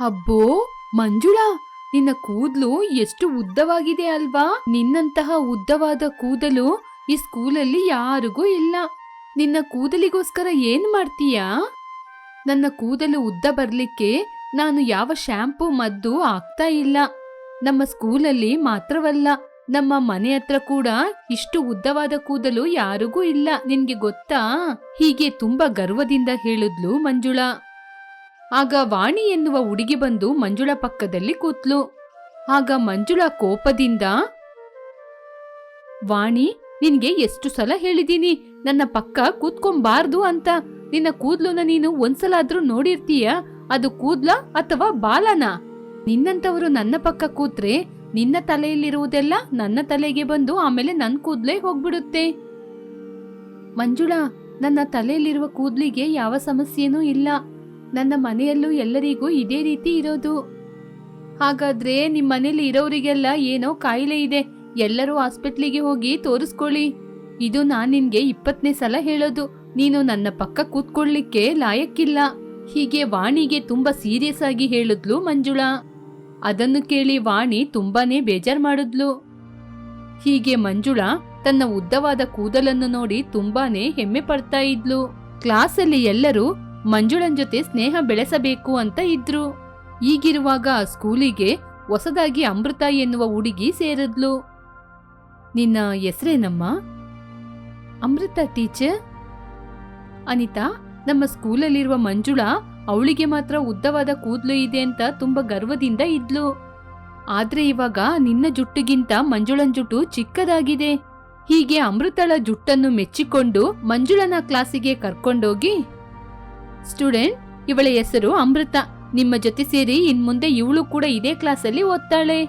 ಅಬ್ಬೋ, ಮಂಜುಳಾ, ನಿನ್ನ ಕೂದಲು ಎಷ್ಟು ಉದ್ದವಾಗಿದೆ ಅಲ್ವಾ? ನಿನ್ನಂತಹ ಉದ್ದವಾದ ಕೂದಲು ಈ ಸ್ಕೂಲಲ್ಲಿ ಯಾರಿಗೂ ಇಲ್ಲ. ನಿನ್ನ ಕೂದಲಿಗೋಸ್ಕರ ಏನ್ ಮಾಡ್ತೀಯಾ? ನನ್ನ ಕೂದಲು ಉದ್ದ ಬರ್ಲಿಕ್ಕೆ ನಾನು ಯಾವ ಶ್ಯಾಂಪೂ, ಮದ್ದು ಆಗ್ತಾ ಇಲ್ಲ. ನಮ್ಮ ಸ್ಕೂಲಲ್ಲಿ ಮಾತ್ರವಲ್ಲ, ನಮ್ಮ ಮನೆ ಹತ್ರ ಕೂಡ ಇಷ್ಟು ಉದ್ದವಾದ ಕೂದಲು ಯಾರಿಗೂ ಇಲ್ಲ. ನಿನ್ಗೆ ಗೊತ್ತಾ? ಹೀಗೆ ತುಂಬಾ ಗರ್ವದಿಂದ ಹೇಳಿದ್ಲು ಮಂಜುಳಾ. ಆಗ ವಾಣಿ ಎನ್ನುವ ಹುಡುಗಿ ಬಂದು ಮಂಜುಳ ಪಕ್ಕದಲ್ಲಿ ಕೂತ್ಲು. ಆಗ ಮಂಜುಳ ಕೋಪದಿಂದ, ವಾಣಿ, ನಿನ್ಗೆ ಎಷ್ಟು ಸಲ ಹೇಳಿದೀನಿ, ನನ್ನ ಪಕ್ಕ ಕೂತ್ಕೊಂಬಾರ್ದು ಅಂತ. ನಿನ್ನ ಕೂದ್ಲುನ ನೀನು ಒಂದ್ಸಲ ನೋಡಿರ್ತೀಯ? ಅದು ಕೂದ್ಲ ಅಥವಾ ಬಾಲನ? ನಿನ್ನಂತವರು ನನ್ನ ಪಕ್ಕ ಕೂತ್ರೆ ನಿನ್ನ ತಲೆಯಲ್ಲಿರುವುದೆಲ್ಲ ನನ್ನ ತಲೆಗೆ ಬಂದು ಆಮೇಲೆ ನನ್ನ ಕೂದ್ಲೇ ಹೋಗ್ಬಿಡುತ್ತೆ. ಮಂಜುಳಾ, ನನ್ನ ತಲೆಯಲ್ಲಿರುವ ಕೂದ್ಲಿಗೆ ಯಾವ ಸಮಸ್ಯೆನೂ ಇಲ್ಲ. ನನ್ನ ಮನೆಯಲ್ಲೂ ಎಲ್ಲರಿಗೂ ಇದೇ ರೀತಿ ಇರೋದು. ಹಾಗಾದ್ರೆ ನಿಮ್ಮ ಮನೇಲಿ ಇರೋರಿಗೆಲ್ಲ ಏನೋ ಕಾಯಿಲೆ ಇದೆ. ಎಲ್ಲರೂ ಹಾಸ್ಪಿಟ್ಲಿಗೆ ಹೋಗಿ ತೋರಿಸ್ಕೊಳ್ಳಿ. ಇದು ನಾನು ನಿನ್ಗೆ ಇಪ್ಪತ್ತನೇ ಸಲ ಹೇಳೋದು. ನೀನು ನನ್ನ ಪಕ್ಕ ಕೂತ್ಕೊಳ್ಳಿಕ್ಕೆ ಲಾಯಕ್ಕಿಲ್ಲ. ಹೀಗೆ ವಾಣಿಗೆ ತುಂಬಾ ಸೀರಿಯಸ್ ಆಗಿ ಹೇಳಿದ್ಲು ಮಂಜುಳಾ. ಅದನ್ನು ಕೇಳಿ ವಾಣಿ ತುಂಬಾನೇ ಬೇಜಾರ್ ಮಾಡಿದ್ಲು. ಹೀಗೆ ಮಂಜುಳಾ ತನ್ನ ಉದ್ದವಾದ ಕೂದಲನ್ನು ನೋಡಿ ತುಂಬಾನೇ ಹೆಮ್ಮೆ ಪಡ್ತಾ ಇದ್ಲು. ಕ್ಲಾಸಲ್ಲಿ ಎಲ್ಲರೂ ಮಂಜುಳನ್ ಜೊತೆ ಸ್ನೇಹ ಬೆಳೆಸಬೇಕು ಅಂತ ಇದ್ರು. ಈಗಿರುವಾಗ ಸ್ಕೂಲಿಗೆ ಹೊಸದಾಗಿ ಅಮೃತ ಎನ್ನುವ ಹುಡುಗಿ ಸೇರಿದ್ಲು. ನಿನ್ನ ಹೆಸರೇನಮ್ಮ? ಅಮೃತ ಟೀಚರ್? ಅನಿತಾ, ನಮ್ಮ ಸ್ಕೂಲಲ್ಲಿರುವ ಮಂಜುಳಾ ಅವಳಿಗೆ ಮಾತ್ರ ಉದ್ದವಾದ ಕೂದಲು ಇದೆ ಅಂತ ತುಂಬಾ ಗರ್ವದಿಂದ ಇದ್ಲು. ಆದ್ರೆ ಇವಾಗ ನಿನ್ನ ಜುಟ್ಟಿಗಿಂತ ಮಂಜುಳನ್ ಜುಟ್ಟು ಚಿಕ್ಕದಾಗಿದೆ. ಹೀಗೆ ಅಮೃತಳ ಜುಟ್ಟನ್ನು ಮೆಚ್ಚಿಕೊಂಡು ಮಂಜುಳನ ಕ್ಲಾಸಿಗೆ ಕರ್ಕೊಂಡೋಗಿ ಸ್ಟೂಡೆಂಟ್, ಇವಳ ಹೆಸರು ಅಮೃತ. ನಿಮ್ಮ ಜೊತೆ ಸೇರಿ ಇನ್ ಮುಂದೆ ಇವಳು ಕೂಡ ಇದೇ ಕ್ಲಾಸಲ್ಲಿ ಓದ್ತಾಳೆ.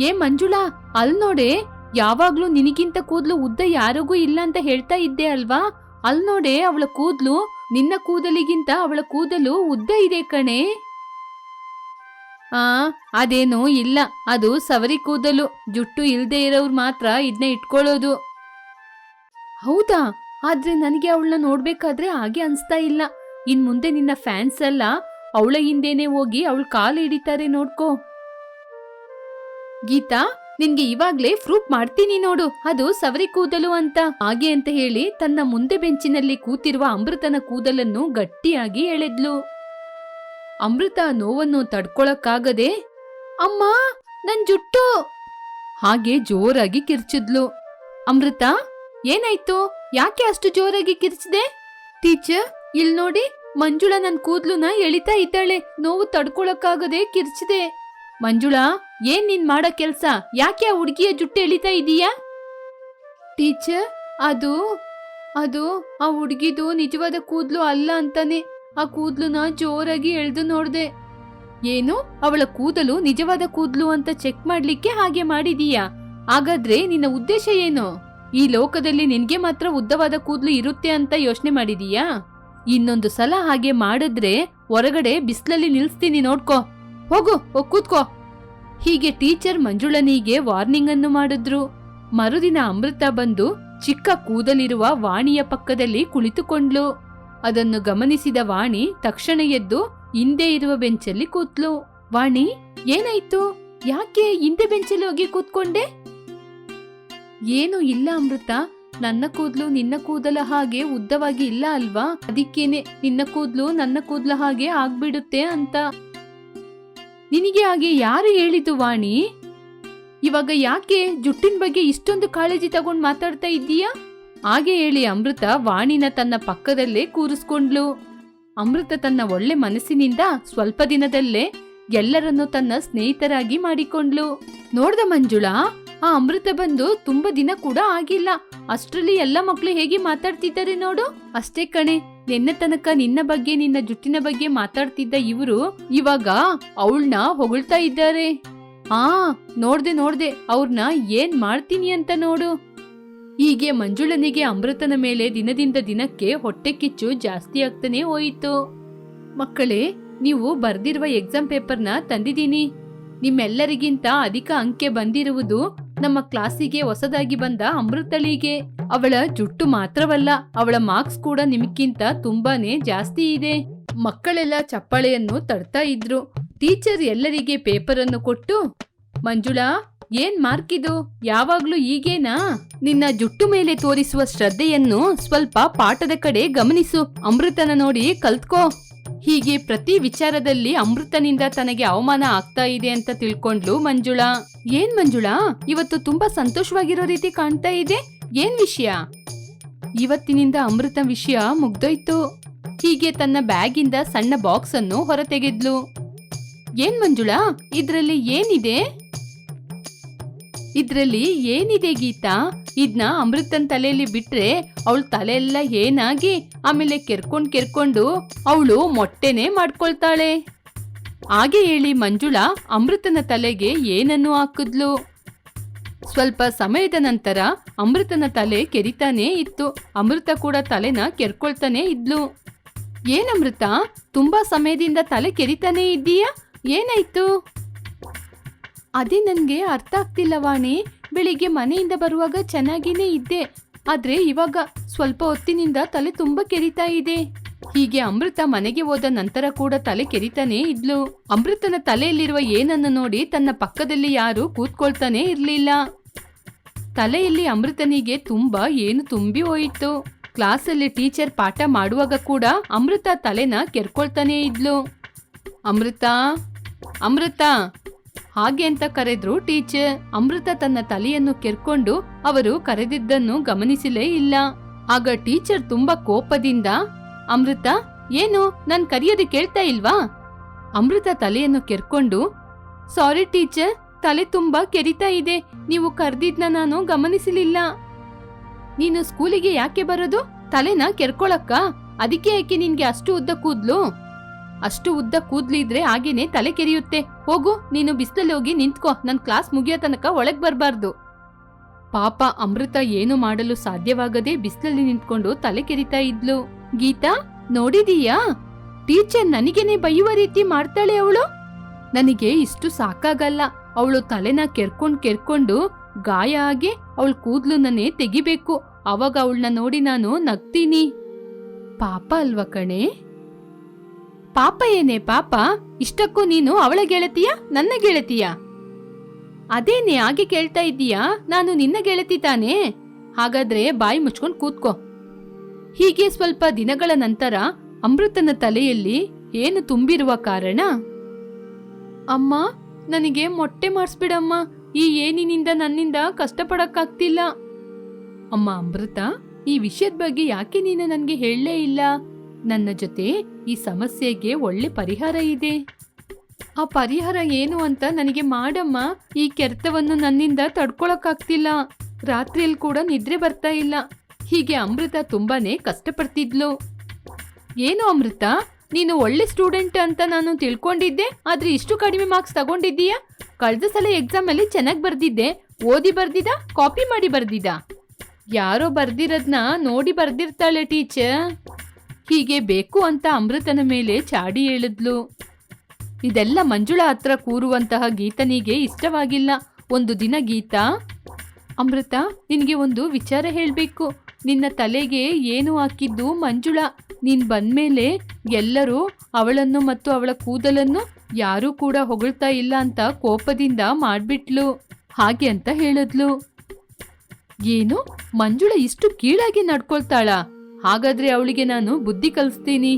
ಏ ಮಂಜುಳಾ, ಅಲ್ ನೋಡೆ, ಯಾವಾಗ್ಲೂ ನಿನಗಿಂತ ಕೂದ್ಲು ಉದ್ದ ಯಾರಿಗೂ ಇಲ್ಲ ಅಂತ ಹೇಳ್ತಾ ಇದ್ದೆ ಅಲ್ವಾ? ಅಲ್ ನೋಡೆ, ಅವಳ ಕೂದ್ಲು, ನಿನ್ನ ಕೂದಲಿಗಿಂತ ಅವಳ ಕೂದಲು ಉದ್ದ ಇದೆ ಕಣೆ. ಆ, ಅದೇನು ಇಲ್ಲ. ಅದು ಸವರಿ ಕೂದಲು. ಜುಟ್ಟು ಇಲ್ದೇ ಇರೋರು ಮಾತ್ರ ಇದನ್ನ ಇಟ್ಕೊಳ್ಳೋದು. ಹೌದಾ? ಆದ್ರೆ ನನಗೆ ಅವಳನ್ನ ನೋಡ್ಬೇಕಾದ್ರೆ ಹಾಗೆ ಅನ್ಸ್ತಾ ಇಲ್ಲ. ಇನ್ ಮುಂದೆ ನಿನ್ನ ಫ್ಯಾನ್ಸ್ ಎಲ್ಲ ಅವಳ ಹಿಂದೇನೆ ಹೋಗಿ ಅವಳ ಕಾಲು ಹಿಡಿತಾರೆ ನೋಡ್ಕೋ. ಗೀತಾ, ನಿನ್ಗೆ ಇವಾಗ್ಲೇ ಪ್ರೂಫ್ ಮಾಡ್ತೀನಿ ನೋಡು. ಅದು ಸವರಿ ಕೂದಲು ಅಂತ. ಹಾಗೆ ಅಂತ ಹೇಳಿ ತನ್ನ ಮುಂದೆ ಬೆಂಚಿನಲ್ಲಿ ಕೂತಿರುವ ಅಮೃತನ ಕೂದಲನ್ನು ಗಟ್ಟಿಯಾಗಿ ಎಳೆದ್ಲು. ಅಮೃತ ನೋವನ್ನು ತಡ್ಕೊಳಕ್ಕಾಗದೆ, ಅಮ್ಮ, ನನ್ ಜುಟ್ಟು! ಹಾಗೆ ಜೋರಾಗಿ ಕಿರ್ಚಿದ್ಲು. ಅಮೃತ, ಏನಾಯ್ತು? ಯಾಕೆ ಅಷ್ಟು ಜೋರಾಗಿ ಕಿರ್ಚಿದೆ? ಟೀಚರ್, ಇಲ್ ನೋಡಿ, ಮಂಜುಳ ನನ್ ಕೂದ್ಲುನ ಎಳಿತಾ ಇದ್ದಾಳೆ. ನೋವು ತಡ್ಕೊಳಕ್ಕಾಗದೆ ಕಿರ್ಚಿದೆ. ಮಂಜುಳಾ, ಏನ್ ನೀನ್ ಮಾಡೋ ಕೆಲ್ಸ? ಯಾಕೆ ಆ ಹುಡುಗಿಯ ಜುಟ್ಟು ಎಳಿತಾ ಇದೀಯಾ? ಟೀಚರ್, ಅದು ಅದು ಆ ಹುಡುಗಿದು ನಿಜವಾದ ಕೂದ್ಲು ಅಲ್ಲ ಅಂತಾನೆ. ಆ ಕೂದ್ಲುನ ಜೋರಾಗಿ ಎಳ್ದು ನೋಡ್ದೆ. ಏನು? ಅವಳ ಕೂದಲು ನಿಜವಾದ ಕೂದ್ಲು ಅಂತ ಚೆಕ್ ಮಾಡ್ಲಿಕ್ಕೆ ಹಾಗೆ ಮಾಡಿದೀಯಾ? ಹಾಗಾದ್ರೆ ನಿನ್ನ ಉದ್ದೇಶ ಏನು? ಈ ಲೋಕದಲ್ಲಿ ನಿನ್ಗೆ ಮಾತ್ರ ಉದ್ದವಾದ ಕೂದಲು ಇರುತ್ತೆ ಅಂತ ಯೋಚನೆ ಮಾಡಿದೀಯಾ? ಇನ್ನೊಂದು ಸಲ ಹಾಗೆ ಮಾಡಿದ್ರೆ ಹೊರಗಡೆ ಬಿಸ್ಲಲ್ಲಿ ನಿಲ್ಸ್ತೀನಿ ನೋಡ್ಕೋ. ಹೋಗು, ಹೋಗ್ ಕೂತ್ಕೋ. ಹೀಗೆ ಟೀಚರ್ ಮಂಜುಳನಿಗೆ ವಾರ್ನಿಂಗ್ ಅನ್ನು ಮಾಡಿದ್ರು. ಮರುದಿನ ಅಮೃತ ಬಂದು ಚಿಕ್ಕ ಕೂದಲಿರುವ ವಾಣಿಯ ಪಕ್ಕದಲ್ಲಿ ಕುಳಿತುಕೊಂಡ್ಲು. ಅದನ್ನು ಗಮನಿಸಿದ ವಾಣಿ ತಕ್ಷಣ ಎದ್ದು ಹಿಂದೆ ಇರುವ ಬೆಂಚಲ್ಲಿ ಕೂತ್ಲು. ವಾಣಿ, ಏನಾಯ್ತು? ಯಾಕೆ ಹಿಂದೆ ಬೆಂಚಲ್ಲಿ ಹೋಗಿ ಕೂತ್ಕೊಂಡೆ? ಏನು ಇಲ್ಲ ಅಮೃತ. ನನ್ನ ಕೂದ್ಲು ನಿನ್ನ ಕೂದಲ ಹಾಗೆ ಉದ್ದವಾಗಿ ಇಲ್ಲ ಅಲ್ವಾ? ಅದಕ್ಕೇನೆ ನಿನ್ನ ಕೂದ್ಲು ನನ್ನ ಕೂದಲ ಹಾಗೆ ಆಗ್ಬಿಡುತ್ತೆ ಅಂತ. ನಿನಗೆ ಹಾಗೆ ಯಾರು ಹೇಳಿದ್ದು ವಾಣಿ? ಇವಾಗ ಯಾಕೆ ಜುಟ್ಟಿನ ಬಗ್ಗೆ ಇಷ್ಟೊಂದು ಕಾಳಜಿ ತಗೊಂಡ್ ಮಾತಾಡ್ತಾ ಇದ್ದೀಯಾ? ಹಾಗೆ ಹೇಳಿ ಅಮೃತ ವಾಣಿನ ತನ್ನ ಪಕ್ಕದಲ್ಲೇ ಕೂರಿಸ್ಕೊಂಡ್ಲು. ಅಮೃತ ತನ್ನ ಒಳ್ಳೆ ಮನಸ್ಸಿನಿಂದ ಸ್ವಲ್ಪ ದಿನದಲ್ಲೇ ಎಲ್ಲರನ್ನು ತನ್ನ ಸ್ನೇಹಿತರಾಗಿ ಮಾಡಿಕೊಂಡ್ಲು. ನೋಡ್ದ ಮಂಜುಳಾ ಆ ಅಮೃತ ಬಂದು ತುಂಬಾ ದಿನ ಕೂಡ ಆಗಿಲ್ಲ. ಅಷ್ಟರಲ್ಲಿ ಎಲ್ಲ ಮಕ್ಕಳು ಹೇಗೆ ಮಾತಾಡ್ತಿದ್ದಾರೆ ನೋಡು. ಅಷ್ಟೇ ಕಣೆ, ನಿನ್ನ ತನಕ ನಿನ್ನ ಬಗ್ಗೆ, ನಿನ್ನ ಜುಟ್ಟಿನ ಬಗ್ಗೆ ಮಾತಾಡ್ತಿದ್ದ ಇವರು ಇವಾಗ ಅವಳನ್ನ ಹೊಗಳ್ತಾ ಇದ್ದಾರೆ. ಆ, ನೋಡ್ದೆ ನೋಡ್ದೆ ಅವ್ರನ್ನ ಏನ್ ಮಾಡ್ತೀನಿ ಅಂತ ನೋಡು. ಹೀಗೆ ಮಂಜುಳನಿಗೆ ಅಮೃತನ ಮೇಲೆ ದಿನದಿಂದ ದಿನಕ್ಕೆ ಹೊಟ್ಟೆ ಕಿಚ್ಚು ಜಾಸ್ತಿ ಆಗ್ತಾನೆ ಹೋಯಿತು. ಮಕ್ಕಳೇ, ನೀವು ಬರ್ದಿರುವ ಎಕ್ಸಾಮ್ ಪೇಪರ್ನ ತಂದಿದ್ದೀನಿ. ನಿಮ್ಮೆಲ್ಲರಿಗಿಂತ ಅಧಿಕ ಅಂಕೆ ಬಂದಿರುವುದು ನಮ್ಮ ಕ್ಲಾಸಿಗೆ ಹೊಸದಾಗಿ ಬಂದ ಅಮೃತಳಿಗೆ ಅವಳ ಜುಟ್ಟು ಮಾತ್ರವಲ್ಲ, ಅವಳ ಮಾರ್ಕ್ಸ್ ಕೂಡ ನಿಮ್ಗಿಂತ ತುಂಬಾನೇ ಜಾಸ್ತಿ ಇದೆ. ಮಕ್ಕಳೆಲ್ಲ ಚಪ್ಪಾಳೆಯನ್ನು ತಡ್ತಾ ಇದ್ರು. ಟೀಚರ್ ಎಲ್ಲರಿಗೆ ಪೇಪರ್ ಅನ್ನು ಕೊಟ್ಟು, ಮಂಜುಳಾ, ಏನ್ ಮಾರ್ಕ್ ಇದು? ಯಾವಾಗ್ಲೂ ಈಗೇನಾ? ನಿನ್ನ ಜುಟ್ಟು ಮೇಲೆ ತೋರಿಸುವ ಶ್ರದ್ಧೆಯನ್ನು ಸ್ವಲ್ಪ ಪಾಠದ ಕಡೆ ಗಮನಿಸು. ಅಮೃತನ ನೋಡಿ ಕಲ್ತ್ಕೋ. ಹೀಗೆ ಪ್ರತಿ ವಿಚಾರದಲ್ಲಿ ಅಮೃತನಿಂದ ತನಗೆ ಅವಮಾನ ಆಗ್ತಾ ಇದೆ ಅಂತ ತಿಳ್ಕೊಂಡ್ಲು ಮಂಜುಳಾ. ಏನ್ ಮಂಜುಳಾ? ಇವತ್ತು ತುಂಬಾ ಸಂತೋಷವಾಗಿರೋ ರೀತಿ ಕಾಣ್ತಾ ಇದೆ? ಏನ್ ವಿಷಯ? ಇವತ್ತಿನಿಂದ ಅಮೃತ ವಿಷಯ ಮುಗ್ದೋಯ್ತು. ಹೀಗೆ ತನ್ನ ಬ್ಯಾಗಿಂದ ಸಣ್ಣ ಬಾಕ್ಸ್ ಅನ್ನು ಹೊರತೆಗೆದ್ಲು. ಏನ್ ಮಂಜುಳಾ? ಇದ್ರಲ್ಲಿ ಏನಿದೆ? ಇದ್ರಲ್ಲಿ ಏನಿದೆ ಗೀತಾ? ಇದನ್ನ ಅಮೃತನ್ ತಲೆಯಲ್ಲಿ ಬಿಟ್ರೆ ಅವಳ ತಲೆ ಎಲ್ಲ ಏನಾಗಿ? ಆಮೇಲೆ ಕೆರ್ಕೊಂಡ್ ಕೆರ್ಕೊಂಡು ಅವಳು ಮೊಟ್ಟೆನೆ ಮಾಡ್ಕೊಳ್ತಾಳೆ. ಹಾಗೆ ಹೇಳಿ ಮಂಜುಳಾ ಅಮೃತನ ತಲೆಗೆ ಏನನ್ನು ಹಾಕಿದ್ಲು? ಸ್ವಲ್ಪ ಸಮಯದ ನಂತರ ಅಮೃತನ ತಲೆ ಕೆರಿತಾನೇ ಇತ್ತು. ಅಮೃತ ಕೂಡ ತಲೆನ ಕೆರ್ಕೊಳ್ತಾನೆ ಇದ್ಲು. ಏನಮೃತ ತುಂಬಾ ಸಮಯದಿಂದ ತಲೆ ಕೆರಿತಾನೇ ಇದ್ದೀಯಾ? ಏನಾಯ್ತು? ಅದೇ ನನಗೆ ಅರ್ಥ ಆಗ್ತಿಲ್ಲ ವಾಣಿ ಬೆಳಿಗ್ಗೆ ಮನೆಯಿಂದ ಬರುವಾಗ ಚೆನ್ನಾಗಿನೇ ಇದ್ದೆ. ಆದ್ರೆ ಇವಾಗ ಸ್ವಲ್ಪ ಹೊತ್ತಿನಿಂದ ತಲೆ ತುಂಬಾ ಕೆರಿತಾ ಇದೆ. ಹೀಗೆ ಅಮೃತ ಮನೆಗೆ ಹೋದ ನಂತರ ಕೂಡ ತಲೆ ಕೆರಿತಾನೇ ಇದ್ಲು. ಅಮೃತನ ತಲೆಯಲ್ಲಿರುವ ಏನನ್ನು ನೋಡಿ ತನ್ನ ಪಕ್ಕದಲ್ಲಿ ಯಾರು ಕೂತ್ಕೊಳ್ತಾನೆ ಇರಲಿಲ್ಲ. ತಲೆಯಲ್ಲಿ ಅಮೃತನಿಗೆ ತುಂಬಾ ಏನು ತುಂಬಿ ಹೋಯಿತು. ಕ್ಲಾಸಲ್ಲಿ ಟೀಚರ್ ಪಾಠ ಮಾಡುವಾಗ ಕೂಡ ಅಮೃತ ತಲೆನ ಕೆರ್ಕೊಳ್ತಾನೇ ಇದ್ಲು. ಅಮೃತ ಅಮೃತ. ಹಾಗೆ ಅಂತ ಕರೆದ್ರು ಟೀಚರ್ ಅಮೃತ ತನ್ನ ತಲೆಯನ್ನು ಕೆರ್ಕೊಂಡು ಅವರು ಕರೆದಿದ್ದನ್ನು ಗಮನಿಸಲೇ ಇಲ್ಲ. ಆಗ ಟೀಚರ್ ತುಂಬಾ ಕೋಪದಿಂದ, ಅಮೃತ, ಏನು? ನನ್ ಕರೆಯೋದು ಕೇಳ್ತಾ ಇಲ್ವಾ? ಅಮೃತ ತಲೆಯನ್ನು ಕೆರ್ಕೊಂಡು, ಸಾರಿ ಟೀಚರ್, ತಲೆ ತುಂಬಾ ಕೆರಿತಾ ಇದೆ. ನೀವು ಕರೆದಿದ್ನ ನಾನು ಗಮನಿಸಲಿಲ್ಲ. ನೀನು ಸ್ಕೂಲಿಗೆ ಯಾಕೆ ಬರೋದು? ತಲೆನ ಕೆರ್ಕೊಳಕ್ಕ. ಅದಕ್ಕೆ ಯಾಕೆ ನಿನ್ಗೆ ಅಷ್ಟು ಉದ್ದ ಕೂದ್ಲು? ಅಷ್ಟು ಉದ್ದ ಕೂದ್ಲಿದ್ರೆ ಹಾಗೇನೆ ತಲೆ ಕೆರಿಯುತ್ತೆ. ಹೋಗು, ನೀನು ಬಿಸಿಲಲ್ಲಿ ಹೋಗಿ ನಿಂತ್ಕೋ. ನನ್ ಕ್ಲಾಸ್ ಮುಗಿಯೋ ತನಕ ಒಳಗ್ ಬರ್ಬಾರ್ದು. ಪಾಪ, ಅಮೃತ ಏನು ಮಾಡಲು ಸಾಧ್ಯವಾಗದೆ ಬಿಸಿಲಲ್ಲಿ ನಿಂತ್ಕೊಂಡು ತಲೆ ಕೆರಿತಾ ಇದ್ಲು. ಗೀತಾ, ನೋಡಿದೀಯಾ? ಟೀಚರ್ ನನಗೇನೆ ಬೈಯುವ ರೀತಿ ಮಾಡ್ತಾಳೆ ಅವಳು? ನನಗೆ ಇಷ್ಟು ಸಾಕಾಗಲ್ಲ. ಅವಳು ತಲೆನ ಕೆರ್ಕೊಂಡ್ ಕೆರ್ಕೊಂಡು ಗಾಯ ಆಗಿ ಅವಳ ಕೂದ್ಲುನನ್ನೇ ತೆಗಿಬೇಕು. ಅವಾಗ ಅವಳನ್ನ ನೋಡಿ ನಾನು ನಗ್ತೀನಿ. ಪಾಪ ಅಲ್ವಾ ಕಣೆ? ಪಾಪ ಏನೇ ಪಾಪ, ಇಷ್ಟಕ್ಕೂ ನೀನು ಅವಳ ಗೆಳತಿಯ, ನನ್ನ ಗೆಳತಿಯ? ಅದೇನೆ ಹಾಗೆ ಕೇಳ್ತಾ ಇದ್ದೀಯಾ? ನಾನು ನಿನ್ನ ಗೆಳತಿ ತಾನೇ? ಹಾಗಾದ್ರೆ ಬಾಯಿ ಮುಚ್ಕೊಂಡು ಕೂತ್ಕೋ. ಹೀಗೆ ಸ್ವಲ್ಪ ದಿನಗಳ ನಂತರ ಅಮೃತನ ತಲೆಯಲ್ಲಿ ಏನು ತುಂಬಿರುವ ಕಾರಣ? ಅಮ್ಮ, ನನಗೆ ಮೊಟ್ಟೆ ಮಾಡಿಸ್ಬಿಡಮ್ಮ. ಈ ಏನಿನಿಂದ ನನ್ನಿಂದ ಕಷ್ಟಪಡಕ್ಕಾಗ್ತಿಲ್ಲ. ಅಮ್ಮ ಅಮೃತ, ಈ ವಿಷಯದ ಬಗ್ಗೆ ಯಾಕೆ ನೀನು ನನಗೆ ಹೇಳಲೇ ಇಲ್ಲ? ನನ್ನ ಜೊತೆ ಈ ಸಮಸ್ಯೆಗೆ ಒಳ್ಳೆ ಪರಿಹಾರ ಇದೆ. ಆ ಪರಿಹಾರ ಏನು ಅಂತ ನನಗೆ ಮಾಡಮ್ಮ, ಈ ಕೆರೆತವನ್ನು ನನ್ನಿಂದ ತಡ್ಕೊಳಕ್ಕಾಗ್ತಿಲ್ಲ. ರಾತ್ರಿಯಲ್ಲಿ ಕೂಡ ನಿದ್ರೆ ಬರ್ತಾ ಇಲ್ಲ. ಹೀಗೆ ಅಮೃತ ತುಂಬಾನೇ ಕಷ್ಟಪಡ್ತಿದ್ಲು. ಏನು ಅಮೃತ? ನೀನು ಒಳ್ಳೆ ಸ್ಟೂಡೆಂಟ್ ಅಂತ ನಾನು ತಿಳ್ಕೊಂಡಿದ್ದೆ, ಆದ್ರೆ ಇಷ್ಟು ಕಡಿಮೆ ಮಾರ್ಕ್ಸ್ ತಗೊಂಡಿದ್ದೀಯ? ಕಳೆದ ಸಲ ಎಕ್ಸಾಮ್ ಅಲ್ಲಿ ಚೆನ್ನಾಗಿ ಬರ್ದಿದ್ದೆ, ಓದಿ ಬರ್ದಿದ ಕಾಪಿ ಮಾಡಿ ಬರ್ದಿದ ಯಾರೋ ಬರ್ದಿರೋದ್ನ ನೋಡಿ ಬರ್ದಿರ್ತಾಳೆ ಟೀಚರ್. ಹೀಗೆ ಬೇಕು ಅಂತ ಅಮೃತನ ಮೇಲೆ ಚಾಡಿ ಹೇಳಿದ್ಲು. ಇದೆಲ್ಲ ಮಂಜುಳ ಹತ್ರ ಕೂರುವಂತಹ ಗೀತನಿಗೆ ಇಷ್ಟವಾಗಿಲ್ಲ. ಒಂದು ದಿನ ಗೀತಾ, ಅಮೃತ, ನಿನಗೆ ಒಂದು ವಿಚಾರ ಹೇಳಬೇಕು. ನಿನ್ನ ತಲೆಗೆ ಏನು ಹಾಕಿದ್ದು ಮಂಜುಳ? ನೀನ್ ಬಂದಮೇಲೆ ಎಲ್ಲರೂ ಅವಳನ್ನು ಮತ್ತು ಅವಳ ಕೂದಲನ್ನು ಯಾರೂ ಕೂಡ ಹೊಗಳ್ತಾ ಇಲ್ಲ ಅಂತ ಕೋಪದಿಂದ ಮಾಡ್ಬಿಟ್ಲು. ಹಾಗೆ ಅಂತ ಹೇಳಿದ್ಲು. ಏನು? ಮಂಜುಳ ಇಷ್ಟು ಕೀಳಾಗಿ ನಡ್ಕೊಳ್ತಾಳ? ಹಾಗಾದ್ರೆ ಅವಳಿಗೆ ನಾನು ಬುದ್ಧಿ ಕಲಿಸ್ತೀನಿ?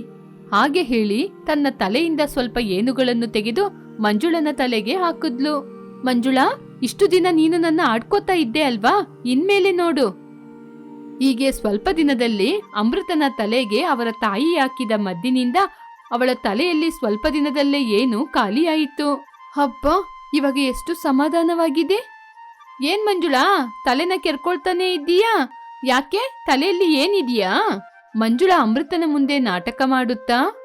ಹಾಗೆ ಹೇಳಿ ತನ್ನ ತಲೆಯಿಂದ ಸ್ವಲ್ಪ ಏನುಗಳನ್ನು ತೆಗೆದು ಮಂಜುಳನ ತಲೆಗೆ ಹಾಕಿದ್ಲು. ಮಂಜುಳಾ, ಇಷ್ಟು ದಿನ ನೀನು ನನ್ನ ಆಡ್ಕೋತಾ ಇದ್ದೆ ಅಲ್ವಾ? ಇನ್ಮೇಲೆ ನೋಡು. ಹೀಗೆ ಸ್ವಲ್ಪ ದಿನದಲ್ಲಿ ಅಮೃತನ ತಲೆಗೆ ಅವರ ತಾಯಿ ಹಾಕಿದ ಮದ್ದಿನಿಂದ ಅವಳ ತಲೆಯಲ್ಲಿ ಸ್ವಲ್ಪ ದಿನದಲ್ಲೇ ಏನು ಖಾಲಿಯಾಯಿತು ಹಬ್ಬ ಇವಾಗ ಎಷ್ಟು ಸಮಾಧಾನವಾಗಿದೆ. ಏನ್ ಮಂಜುಳಾ, ತಲೆನ ಕೆರ್ಕೊಳ್ತಾನೆ ಇದ್ದೀಯಾ? ಯಾಕೆ ತಲೆಯಲ್ಲಿ ಏನಿದೆಯಾ? ಮಂಜುಳ ಅಮೃತನ ಮುಂದೆ ನಾಟಕ ಮಾಡುತ್ತಾ?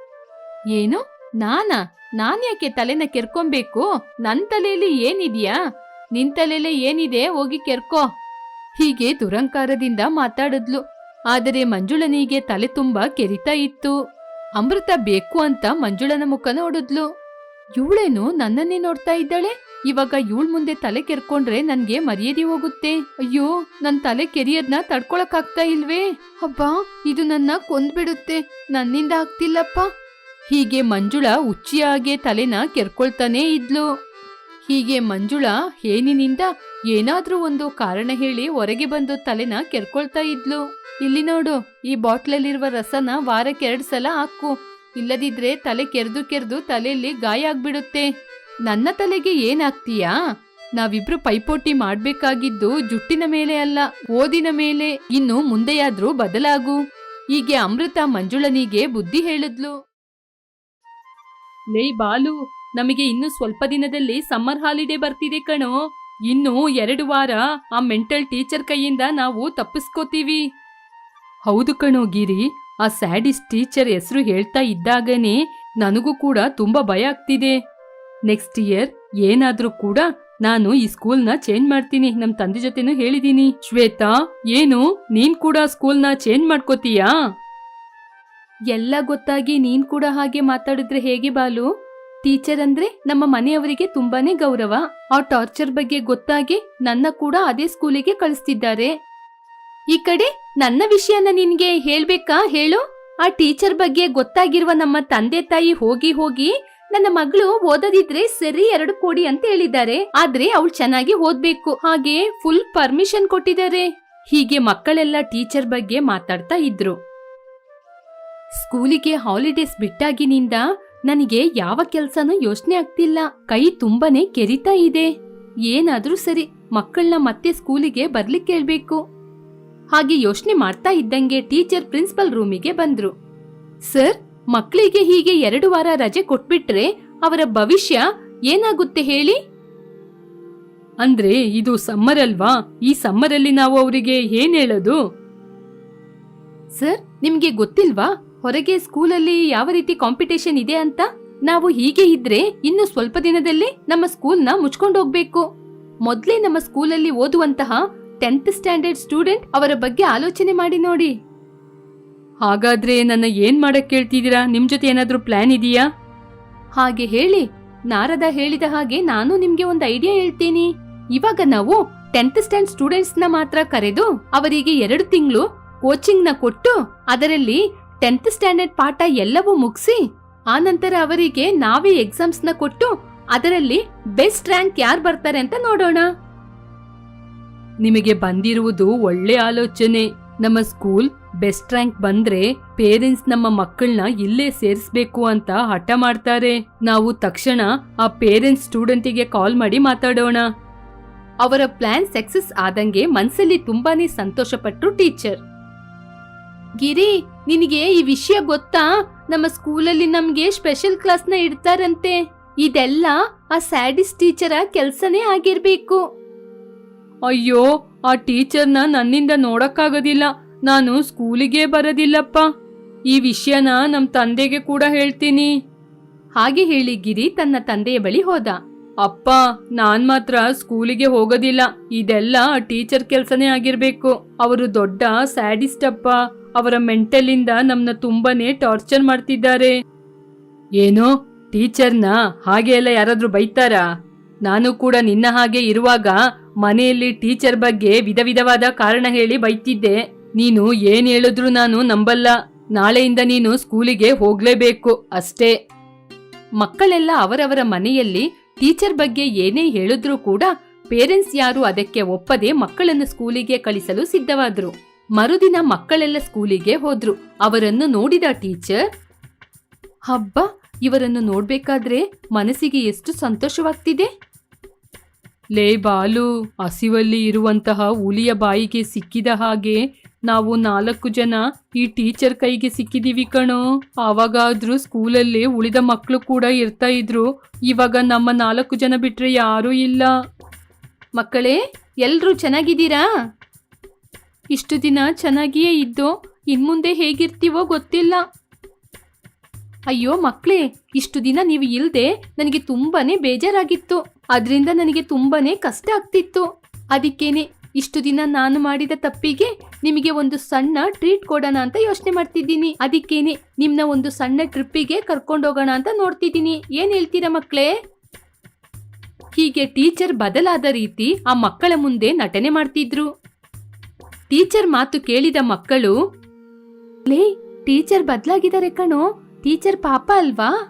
ಏನು? ನಾನಾ? ನಾನ್ ಯಾಕೆ ತಲೆನ ಕೆರ್ಕೊಂಬೇಕು? ನನ್ ತಲೆಯಲ್ಲಿ ಏನಿದೆಯಾ? ನಿನ್ ತಲೆಯಲ್ಲಿ ಏನಿದೆ ಹೋಗಿ ಕೆರ್ಕೋ. ಹೀಗೆ ದುರಂಕಾರದಿಂದ ಮಾತಾಡಿದ್ಲು. ಆದರೆ ಮಂಜುಳನಿಗೆ ತಲೆ ತುಂಬಾ ಕೆರಿತಾ ಇತ್ತು. ಅಮೃತ ಬೇಕು ಅಂತ ಮಂಜುಳನ ಮುಖ ನೋಡಿದ್ಲು. ಇವಳೇನು ನನ್ನನ್ನೇ ನೋಡ್ತಾ ಇದ್ದಾಳೆ? ಇವಾಗ ಇವಳ ಮುಂದೆ ತಲೆ ಕೆರ್ಕೊಂಡ್ರೆ ನನ್ಗೆ ಮರ್ಯಾದೆ ಹೋಗುತ್ತೆ. ಅಯ್ಯೋ, ನನ್ ತಲೆ ಕೆರಿಯದ್ನ ತಡ್ಕೊಳಕ್ ಆಗ್ತಾ ಇಲ್ವೇ? ಅಬ್ಬಾ, ಇದು ನನ್ನ ಕೊಂದ್ಬಿಡುತ್ತೆ. ನನ್ನಿಂದ ಆಗ್ತಿಲ್ಲಪ್ಪ. ಹೀಗೆ ಮಂಜುಳಾ ಹಾಗೆ ತಲೆನ ಕೆರ್ಕೊಳ್ತಾನೇ ಇದ್ಲು. ಹೀಗೆ ಮಂಜುಳಾ ಏನಿನಿಂದ ಏನಾದ್ರೂ ಒಂದು ಕಾರಣ ಹೇಳಿ ಹೊರಗೆ ಬಂದು ತಲೆನ ಕೆರ್ಕೊಳ್ತಾ ಇದ್ಲು. ಇಲ್ಲಿ ನೋಡು, ಈ ಬಾಟ್ಲಲ್ಲಿರುವ ರಸನ ವಾರಕ್ಕೆ ಎರಡ್ ಸಲ ಹಾಕು. ಇಲ್ಲದಿದ್ರೆ ತಲೆ ಕೆರೆದು ಕೆರೆದು ತಲೆಯಲ್ಲಿ ಗಾಯ ಆಗ್ಬಿಡುತ್ತೆ. ನನ್ನ ತಲೆಗೆ ಏನಾಗ್ತೀಯಾ? ನಾವಿಬ್ರು ಪೈಪೋಟಿ ಮಾಡ್ಬೇಕಾಗಿದ್ದು ಜುಟ್ಟಿನ ಮೇಲೆ ಅಲ್ಲ, ಓದಿನ ಮೇಲೆ. ಇನ್ನು ಮುಂದೆಯಾದ್ರೂ ಬದಲಾಗು. ಹೀಗೆ ಅಮೃತ ಮಂಜುಳನಿಗೆ ಬುದ್ಧಿ ಹೇಳಿದ್ಲು. ಲೇ ಬಾಲು, ನಮಗೆ ಇನ್ನು ಸ್ವಲ್ಪ ದಿನದಲ್ಲಿ ಸಮ್ಮರ್ ಹಾಲಿಡೇ ಬರ್ತಿದೆ ಕಣೋ. ಇನ್ನು ಎರಡು ವಾರ ಆ ಮೆಂಟಲ್ ಟೀಚರ್ ಕೈಯಿಂದ ನಾವು ತಪ್ಪಿಸ್ಕೋತೀವಿ. ಹೌದು ಕಣೋ ಗಿರಿ, ಆ ಸ್ಯಾಡಿಸ್ ಟೀಚರ್ ಹೆಸರು ಹೇಳ್ತಾ ಇದ್ದಾಗನೇ ನನಗೂ ಕೂಡ ತುಂಬಾ ಭಯ ಆಗ್ತಿದೆ. ನೆಕ್ಸ್ಟ್ ಇಯರ್ ಏನಾದ್ರೂ ಕೂಡ ನಾನು ಈ ಸ್ಕೂಲ್ನ ಚೇಂಜ್ ಮಾಡ್ತೀನಿ. ನಮ್ ತಂದೆ ಜೊತೆನೂ ಹೇಳಿದೀನಿ. ಶ್ವೇತಾ, ಏನು? ನೀನ್ ಕೂಡ ಸ್ಕೂಲ್ನ ಚೇಂಜ್ ಮಾಡ್ಕೋತೀಯಾ? ಎಲ್ಲ ಗೊತ್ತಾಗಿ ನೀನ್ ಕೂಡ ಹಾಗೆ ಮಾತಾಡಿದ್ರೆ ಹೇಗೆ ಬಾಲು? ಟೀಚರ್ ಅಂದ್ರೆ ನಮ್ಮ ಮನೆಯವರಿಗೆ ತುಂಬಾನೇ ಗೌರವ. ಆ ಟಾರ್ಚರ್ ಬಗ್ಗೆ ಗೊತ್ತಾಗಿ ನನ್ನ ಕೂಡ ಅದೇ ಸ್ಕೂಲಿಗೆ ಕಳಿಸ್ತಿದ್ದಾರೆ. ಈ ಕಡೆ ನನ್ನ ವಿಷಯನ ನಿನ್ಗೆ ಹೇಳ್ಬೇಕಾ ಹೇಳು? ಆ ಟೀಚರ್ ಬಗ್ಗೆ ಗೊತ್ತಾಗಿರುವ ನಮ್ಮ ತಂದೆ ತಾಯಿ ಹೋಗಿ ಹೋಗಿ ನನ್ನ ಮಗಳು ಓದದಿದ್ರೆ ಸರಿ ಎರಡು ಕೊಡಿ ಅಂತ ಹೇಳಿದ್ದಾರೆ. ಆದ್ರೆ ಅವಳು ಚೆನ್ನಾಗಿ ಓದ್ಬೇಕು. ಹಾಗೆ ಫುಲ್ ಪರ್ಮಿಷನ್ ಕೊಟ್ಟಿದ್ದಾರೆ. ಹೀಗೆ ಮಕ್ಕಳೆಲ್ಲ ಟೀಚರ್ ಬಗ್ಗೆ ಮಾತಾಡ್ತಾ ಇದ್ರು. ಸ್ಕೂಲಿಗೆ ಹಾಲಿಡೇಸ್ ಬಿಟ್ಟಾಗಿನಿಂದ ನನಗೆ ಯಾವ ಕೆಲ್ಸನೂ ಯೋಚನೆ ಆಗ್ತಿಲ್ಲ. ಕೈ ತುಂಬಾನೇ ಕೆರಿತಾ ಇದೆ. ಏನಾದ್ರೂ ಸರಿ ಮಕ್ಕಳನ್ನ ಮತ್ತೆ ಸ್ಕೂಲಿಗೆ ಬರ್ಲಿಕ್ಕೆ ಹೇಳ್ಬೇಕು. ಹಾಗೆ ಯೋಚನೆ ಮಾಡ್ತಾ ಇದ್ದಂಗೆ ಟೀಚರ್ ಪ್ರಿನ್ಸಿಪಲ್ ರೂಮಿಗೆ ಬಂದ್ರು. ಸರ್ ಮಕ್ಕಳಿಗೆ ಹೀಗೆ ಎರಡು ವಾರ ರಜೆ ಕೊಟ್ಬಿಟ್ರೆ ಅವರ ಭವಿಷ್ಯ ಏನಾಗುತ್ತೆ ಹೇಳಿ? ಅಂದ್ರೆ ಇದು ಸಮ್ಮರ್ ಅಲ್ವಾ? ಈ ಸಮ್ಮರಲ್ಲಿ ನಾವು ಅವರಿಗೆ ಏನ್ ಹೇಳೋದು? ಸರ್, ನಿಮ್ಗೆ ಗೊತ್ತಿಲ್ವಾ? ಹೊರಗೆ ಸ್ಕೂಲಲ್ಲಿ ಯಾವ ರೀತಿ ಕಾಂಪಿಟೇಷನ್ ಇದೆ ಅಂತ? ನಾವು ಹೀಗೆ ಇದ್ರೆ ಇನ್ನು ಸ್ವಲ್ಪ ದಿನದಲ್ಲಿ ನಮ್ಮ ಸ್ಕೂಲ್ನ ಮುಚ್ಕೊಂಡು ಹೋಗ್ಬೇಕು. ಮೊದ್ಲೇ ನಮ್ಮ ಸ್ಕೂಲಲ್ಲಿ ಓದುವಂತಹ ಟೆಂತ್ ಸ್ಟ್ಯಾಂಡರ್ಡ್ ಸ್ಟೂಡೆಂಟ್ ಅವರ ಬಗ್ಗೆ ಆಲೋಚನೆ ಮಾಡಿ ನೋಡಿ. ಹಾಗಾದ್ರೆ ನನ್ನ ಏನ್ ಮಾಡಕ್ ಕೇಳ್ತಿದ್ದೀರಾ? ನಿಮ್ ಜೊತೆ ಏನಾದ್ರೂ ಪ್ಲಾನ್ ಇದೆಯಾ? ಹಾಗೆ ಹೇಳಿ. ನಾರದ ಹೇಳಿದ ಹಾಗೆ ನಾನು ನಿಮ್ಗೆ ಒಂದು ಐಡಿಯಾ ಹೇಳ್ತೀನಿ. ಇವಾಗ ನಾವು ಟೆಂತ್ ಸ್ಟ್ಯಾಂಡ್ ಸ್ಟೂಡೆಂಟ್ಸ್ನ ಮಾತ್ರ ಕರೆದು ಅವರಿಗೆ ಎರಡು ತಿಂಗಳು ಕೋಚಿಂಗ್ನ ಕೊಟ್ಟು ಅದರಲ್ಲಿ ಟೆಂತ್ ಸ್ಟ್ಯಾಂಡರ್ಡ್ ಪಾಠ ಎಲ್ಲವೂ ಮುಗಿಸಿ ಆನಂತರ ಅವರಿಗೆ ನಾವೇ ಎಕ್ಸಾಮ್ಸ್ನ ಕೊಟ್ಟು ಅದರಲ್ಲಿ ಬೆಸ್ಟ್ ರ್ಯಾಂಕ್ ಯಾರು ಬರ್ತಾರೆ ಅಂತ ನೋಡೋಣ. ನಿಮಗೆ ಬಂದಿರುವುದು ಒಳ್ಳೆ ಆಲೋಚನೆ. ನಮ್ಮ ಸ್ಕೂಲ್ ಬೆಸ್ಟ್ ರ್ಯಾಂಕ್ ಬಂದ್ರೆ ಪೇರೆಂಟ್ಸ್ ನಮ್ಮ ಮಕ್ಕಳನ್ನ ಇಲ್ಲೇ ಸೇರಿಸ್ಬೇಕು ಅಂತ ಹಠ ಮಾಡ್ತಾರೆ. ನಾವು ತಕ್ಷಣ ಆ ಪೇರೆಂಟ್ಸ್ ಸ್ಟೂಡೆಂಟಿಗೆ ಕಾಲ್ ಮಾಡಿ ಮಾತಾಡೋಣ. ಅವರ ಪ್ಲಾನ್ ಸಕ್ಸಸ್ ಆದಂಗೆ ಮನ್ಸಲ್ಲಿ ತುಂಬಾನೇ ಸಂತೋಷಪಟ್ರು ಟೀಚರ್. ಗಿರಿ, ನಿನಗೆ ಈ ವಿಷಯ ಗೊತ್ತಾ? ನಮ್ಮ ಸ್ಕೂಲಲ್ಲಿ ನಮ್ಗೆ ಸ್ಪೆಷಲ್ ಕ್ಲಾಸ್ನ ಇಡ್ತಾರಂತೆ. ಇದೆಲ್ಲ ಆ ಸ್ಯಾಡಿಸ್ ಟೀಚರ ಕೆಲ್ಸನೇ ಆಗಿರ್ಬೇಕು. ಅಯ್ಯೋ, ಆ ಟೀಚರ್ನ ನನ್ನಿಂದ ನೋಡಕ್ಕಾಗೋದಿಲ್ಲ. ನಾನು ಸ್ಕೂಲಿಗೆ ಬರೋದಿಲ್ಲಪ್ಪ. ಈ ವಿಷಯನ ನಮ್ಮ ತಂದೆಗೆ ಕೂಡ ಹೇಳ್ತೀನಿ. ಹಾಗೆ ಹೇಳಿ ಗಿರಿ ತನ್ನ ತಂದೆಯ ಬಳಿ ಹೋದ. ಅಪ್ಪ, ನಾನ್ ಮಾತ್ರ ಸ್ಕೂಲಿಗೆ ಹೋಗೋದಿಲ್ಲ. ಇದೆಲ್ಲ ಟೀಚರ್ ಕೆಲ್ಸನೇ ಆಗಿರ್ಬೇಕು. ಅವರು ದೊಡ್ಡ ಸ್ಯಾಡಿಸ್ಟ್ ಅಪ್ಪ. ಅವರ ಮೆಂಟಲಿಂದ ನಮ್ನ ತುಂಬಾನೇ ಟಾರ್ಚರ್ ಮಾಡ್ತಿದ್ದಾರೆ. ಏನೋ, ಟೀಚರ್ನ ಹಾಗೆ ಎಲ್ಲ ಯಾರಾದ್ರೂ ಬೈತಾರಾ? ನಾನು ಕೂಡ ನಿನ್ನ ಹಾಗೆ ಇರುವಾಗ ಮನೆಯಲ್ಲಿ ಟೀಚರ್ ಬಗ್ಗೆ ವಿಧ ವಿಧವಾದ ಕಾರಣ ಹೇಳಿ ಬೈತಿದ್ದೆ. ನೀನು ಏನ್ ಹೇಳಿದ್ರು ನಾನು ನಂಬಲ್ಲ. ನಾಳೆಯಿಂದ ನೀನು ಸ್ಕೂಲಿಗೆ ಹೋಗ್ಲೇಬೇಕು, ಅಷ್ಟೇ. ಮಕ್ಕಳೆಲ್ಲ ಅವರವರ ಮನೆಯಲ್ಲಿ ಟೀಚರ್ ಬಗ್ಗೆ ಏನೇ ಹೇಳಿದ್ರೂ ಕೂಡ ಪೇರೆಂಟ್ಸ್ ಯಾರು ಅದಕ್ಕೆ ಒಪ್ಪದೆ ಮಕ್ಕಳನ್ನು ಸ್ಕೂಲಿಗೆ ಕಳಿಸಲು ಸಿದ್ಧವಾದ್ರು. ಮರುದಿನ ಮಕ್ಕಳೆಲ್ಲ ಸ್ಕೂಲಿಗೆ ಹೋದ್ರು. ಅವರನ್ನು ನೋಡಿದ ಟೀಚರ್, ಹಬ್ಬ, ಇವರನ್ನು ನೋಡ್ಬೇಕಾದ್ರೆ ಮನಸ್ಸಿಗೆ ಎಷ್ಟು ಸಂತೋಷವಾಗ್ತಿದೆ? ಲೇ ಬಾಲು, ಹಸಿವಲ್ಲಿ ಇರುವಂತಹ ಹುಲಿಯ ಬಾಯಿಗೆ ಸಿಕ್ಕಿದ ಹಾಗೆ ನಾವು ನಾಲ್ಕು ಜನ ಈ ಟೀಚರ್ ಕೈಗೆ ಸಿಕ್ಕಿದೀವಿ ಕಣೋ. ಆವಾಗಾದ್ರೂ ಸ್ಕೂಲಲ್ಲಿ ಉಳಿದ ಮಕ್ಕಳು ಕೂಡ ಇರ್ತಾ ಇದ್ರು. ಇವಾಗ ನಮ್ಮ ನಾಲ್ಕು ಜನ ಬಿಟ್ರೆ ಯಾರೂ ಇಲ್ಲ. ಮಕ್ಕಳೇ ಎಲ್ಲರೂ ಚೆನ್ನಾಗಿದ್ದೀರಾ? ಇಷ್ಟು ದಿನ ಚೆನ್ನಾಗಿಯೇ ಇದ್ದೋ, ಇನ್ಮುಂದೆ ಹೇಗಿರ್ತೀವೋ ಗೊತ್ತಿಲ್ಲ. ಅಯ್ಯೋ ಮಕ್ಕಳೇ ಇಷ್ಟು ದಿನ ನೀವು ಇಲ್ಲದೆ ನನಗೆ ತುಂಬಾನೇ ಬೇಜಾರಾಗಿತ್ತು. ಅದರಿಂದ ನನಗೆ ತುಂಬಾನೇ ಕಷ್ಟ ಆಗ್ತಿತ್ತು. ಅದಕ್ಕೇನೆ ಇಷ್ಟು ದಿನ ನಾನು ಮಾಡಿದ ತಪ್ಪಿಗೆ ನಿಮಗೆ ಒಂದು ಸಣ್ಣ ಟ್ರೀಟ್ ಕೊಡೋಣ ಅಂತ ಯೋಚನೆ ಮಾಡ್ತಿದ್ದೀನಿ. ಅದಕ್ಕೇನೆ ನಿಮ್ನ ಒಂದು ಸಣ್ಣ ಟ್ರಿಪ್ಪಿಗೆ ಕರ್ಕೊಂಡೋಗೋಣ ಅಂತ ನೋಡ್ತಿದ್ದೀನಿ. ಏನ್ ಹೇಳ್ತೀರಾ ಮಕ್ಕಳೇ ಹೀಗೆ ಟೀಚರ್ ಬದಲಾದ ರೀತಿ ಆ ಮಕ್ಕಳ ಮುಂದೆ ನಟನೆ ಮಾಡ್ತಿದ್ರು. ಟೀಚರ್ ಮಾತು ಕೇಳಿದ ಮಕ್ಕಳು, ಲೇ, ಟೀಚರ್ ಬದಲಾಗಿದ್ದಾರೆ ಕಣೋ. ಟೀಚರ್ ಪಾಪ ಅಲ್ವಾ?